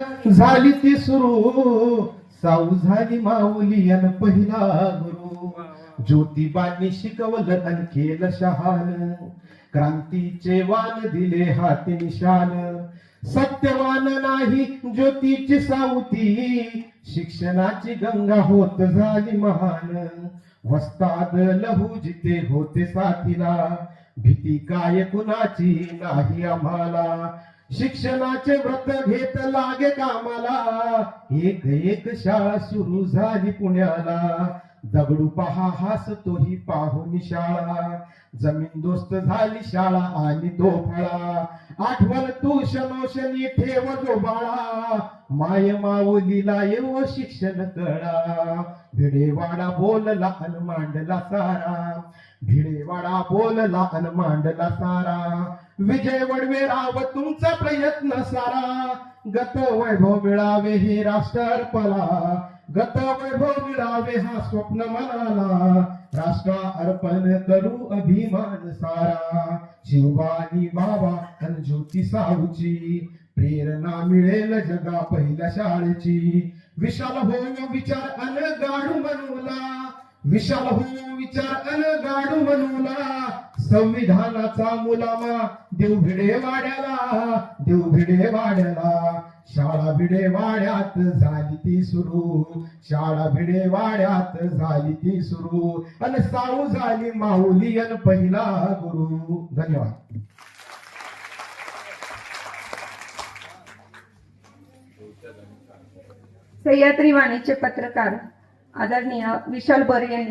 झाली ती सुरू साऊ झाली माऊली अन पहिला गुरु. ज्योतिबांनी शिकवलं अन केलं शहान क्रांतीचे वान दिले हाती निशान सत्यवान नाही ज्योतीची सावती शिक्षणाची गंगा होत झाली महान. वस्ताद लहू जिथे होते साथीला भीती काय कुणाची नाही आम्हाला? शिक्षणाचे व्रत घेत लागे कामाला. एक एक शाळा सुरू झाली पुण्याला. दगडू पहा हास ही पाहून शाळा जमीन दोस्त झाली शाळा आणि तो फळा. आठवण तू शनोशनी ठेव जो बाळा. माय माऊलीला येव शिक्षण कळा भिडेवाडा बोलला अन मांडला सारा. भिडेवाडा बोलला अन मांडला सारा. विजय वडवेराव तुमचा प्रयत्न सारा. गत वैभव मिळावे हे राष्ट्रार्पला गत वैभव मिळावे हा स्वप्न मनाला. राष्ट्र अर्पण करू अभिमान सारा. शिवबानी बाबा अनज्योती ज्योती साऊची प्रेरणा मिळेल जगा पहिल्या शाळेची. विशाल होऊ विचार अन गाडू मनूला. विशाल होऊ विचार अन गाडू मनूला. संविधानाचा मुलामा देव भिडे वाड्याला देव भिडे वाड्याला. शाळा भिडे वाड्यात झाली ती सुरू शाळा भिडे वाड्यात झाली ती सुरू. अन साऊ झाली माऊली अन पहिला गुरु. धन्यवाद. सह्याद्री वाणीचे पत्रकार आदरणीय विशाल बर यांनी